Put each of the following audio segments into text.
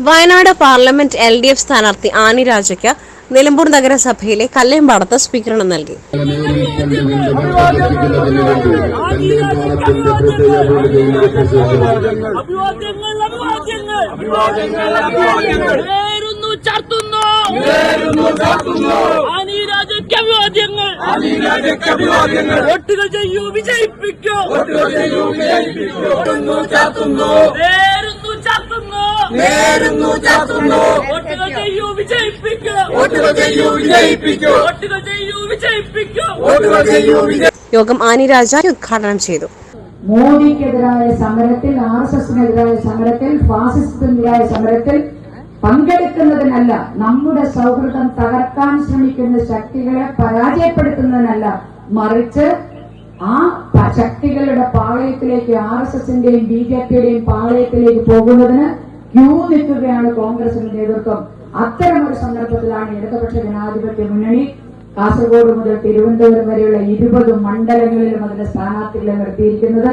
Wayanad parliament L D F സ്ഥാനാർത്ഥി ആനി രാജയ്ക്ക് നിലമ്പൂർ നഗരസഭയിലെ കല്ലേമ്പാടത്ത് സ്വീകരണം നൽകി. വോട്ടുകൾ ചെയ്യൂ വിജയിപ്പിക്കൂ. വോട്ടുകൾ ചെയ്യൂ വിജയിപ്പിക്കൂ. ചാത്തുന്നു. വോട്ടുകൾ ചെയ്യൂ വിജയിപ്പിക്കൂ വോട്ടുകൾ ചെയ്യൂ വിജയിപ്പിക്കൂ. വോട്ടുകൾ ചെയ്യൂ വിജയിപ്പിക്കൂ. വോട്ടുകൾ ചെയ്യൂ യോഗം ആനി രാജ ഉദ്ഘാടനം ചെയ്തു. മോദിക്കെതിരായ സമരത്തിൽ ആർ എസ് എസിനെതിരായ സമരത്തിൽ ഫാസിസത്തിനെതിരായ സമരത്തിൽ പങ്കെടുക്കുന്നതിനല്ല നമ്മുടെ സൗഹൃദം തകർക്കാൻ ശ്രമിക്കുന്ന ശക്തികളെ പരാജയപ്പെടുത്തുന്നതിനല്ല മറിച്ച് ആ ശക്തികളുടെ പാളയത്തിലേക്ക് ആർ എസ് എസിന്റെയും ബി ജെ പിയുടെയും പാളയത്തിലേക്ക് പോകുന്നതിന് ക്യൂ നിൽക്കുകയാണ് കോൺഗ്രസിന്റെ നേതൃത്വം. ഒരു സന്ദർഭത്തിലാണ് ഇടതുപക്ഷ ജനാധിപത്യ മുന്നണി കാസർഗോഡ് മുതൽ തിരുവനന്തപുരം വരെയുള്ള ഇരുപത് മണ്ഡലങ്ങളിലും അതിന്റെ സ്ഥാനാർത്ഥികളെ നിർത്തിയിരിക്കുന്നത്.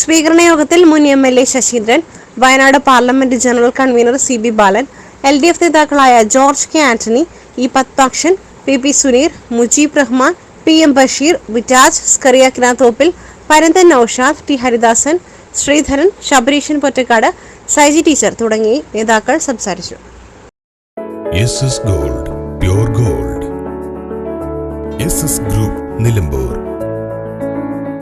സ്വീകരണ യോഗത്തിൽ മുൻ M L A Saseendran Wayanad parliament general convener C B Balan L D F നേതാക്കളായ George K Antony E Padmakshan P P Suneer Mujeeb Rahman P M Basheer Vitaj Scaria Kinathoppil Paranthan Noushad T Haridasan Sreedharan Sabareeshan Pottakkad Saiji teacher തുടങ്ങി നേതാക്കൾ സംസാരിച്ചു. Gold pure gold. Group Nilambur.